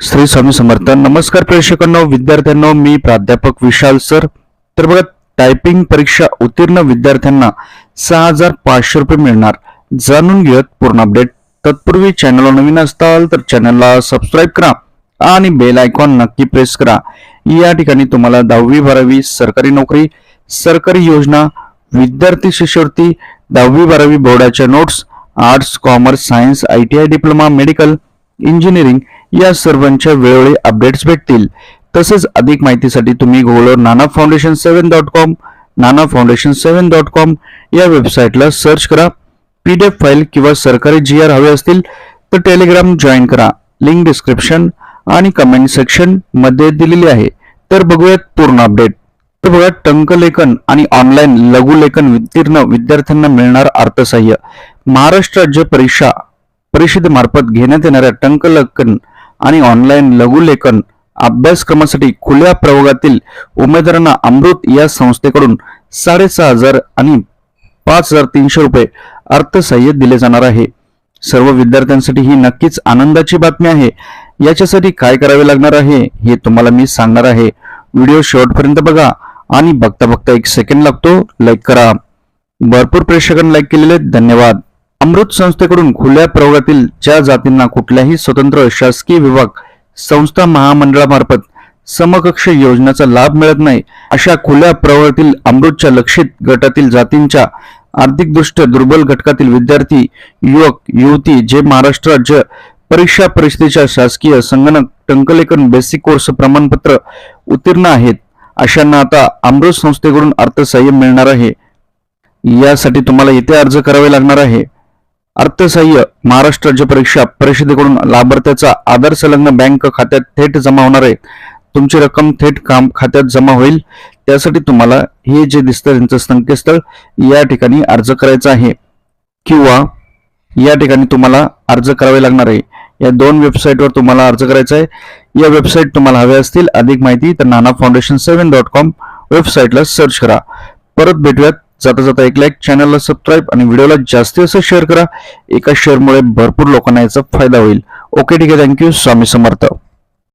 श्री स्वामी समर्थ. नमस्कार प्रेक्षकांनो विद्यार्थ्यांनो मी प्राध्यापक विशाल सर. तर बघा टायपिंग परीक्षा उत्तीर्ण विद्यार्थ्यांना सहा हजार पाचशे रुपये मिळणार. जाणून घेऊयात पूर्ण अपडेट तत्पूर्वी चॅनलला नवीन असताल तर चॅनलला सबस्क्राईब करा आणि बेल आयकॉन नक्की प्रेस करा. या ठिकाणी तुम्हाला दहावी बारावी सरकारी नोकरी सरकारी योजना विद्यार्थी शिष्यवृत्ती दहावी बारावी बोर्डाच्या notes arts commerce science I T I diploma medical engineering या सर्वांच्या वेळोवेळी अपडेट्स भेटतील. तसेच अधिक माहितीसाठी तुम्ही गुगलवर Nana foundation seven dot com Nana foundation seven dot com या वेबसाईटला सर्च करा. पी डी एफ फाईल किंवा सरकारी जी आर हवे असतील तर टेलिग्राम जॉईन करा. लिंक डिस्क्रिप्शन आणि कमेंट सेक्शनमध्ये दिलेली आहे. तर बघूयात पूर्ण अपडेट तर बघा टंकलेखन आणि ऑनलाईन लघुलेखन उत्तीर्ण विद्यार्थ्यांना मिळणार अर्थसहाय्य. महाराष्ट्र राज्य परीक्षा परिषदेमार्फत घेण्यात येणाऱ्या टंकलेखन आणि ऑनलाईन लघुलेखन अभ्यासक्रमासाठी खुल्या प्रयोगातील उमेदवारांना अमृत या संस्थेकडून साडेसहा हजार आणि पाच हजार तीनशे रुपये अर्थसहाय्य दिले जाणार आहे. सर्व विद्यार्थ्यांसाठी ही नक्कीच आनंदाची बातमी आहे. याच्यासाठी काय करावे लागणार आहे हे तुम्हाला मी सांगणार आहे. व्हिडिओ शेवटपर्यंत बघा आणि बघता बघता एक सेकंड लागतो लाईक करा. भरपूर प्रेक्षकांनी लाईक केलेले आहेत. धन्यवाद. अमृत संस्थेकडून खुल्या प्रवर्गातील ज्या जातींना कुठल्याही स्वतंत्र शासकीय विभाग संस्था महामंडळामार्फत समकक्ष योजनेचा लाभ मिळत नाही अशा खुल्या प्रवर्गातील अमृतच्या लक्षित गटातील जातींच्या आर्थिकदृष्ट्या दुर्बल घटकातील विद्यार्थी युवक युवती जे महाराष्ट्र राज्य परीक्षा परिषदेच्या शासकीय संगणक टंकलेखन बेसिक कोर्स प्रमाणपत्र उत्तीर्ण आहेत अशांना आता अमृत संस्थेकडून अर्थसहाय्य मिळणार आहे. यासाठी तुम्हाला इथे अर्ज करावे लागणार आहे. अर्थसहाय्य महाराष्ट्र राज्य परीक्षा परिषदेकडून लाभार्थ्याचा आधार संलग्न बँक खात्यात थेट जमा होणार आहे तुमची रक्कम थेट काम खात्यात जमा होईल. त्यासाठी तुम्हाला हे जे दिसतं त्यांचं संकेतस्थळ या ठिकाणी अर्ज करायचा आहे. किंवा या ठिकाणी तुम्हाला अर्ज करावे लागणार आहे. या दोन वेबसाईटवर तुम्हाला अर्ज करायचा आहे. या वेबसाईट तुम्हाला हव्या असतील अधिक माहिती तर Nana foundation seven dot com वेबसाईटला सर्च करा. परत भेटूयात जाता जाता एक लाईक चॅनलला सबस्क्राईब आणि व्हिडिओला जास्ती असं शेअर करा. एका शेअरमुळे भरपूर लोकांना याचा फायदा होईल. ओके ठीक आहे. Thank you Swami Samarth.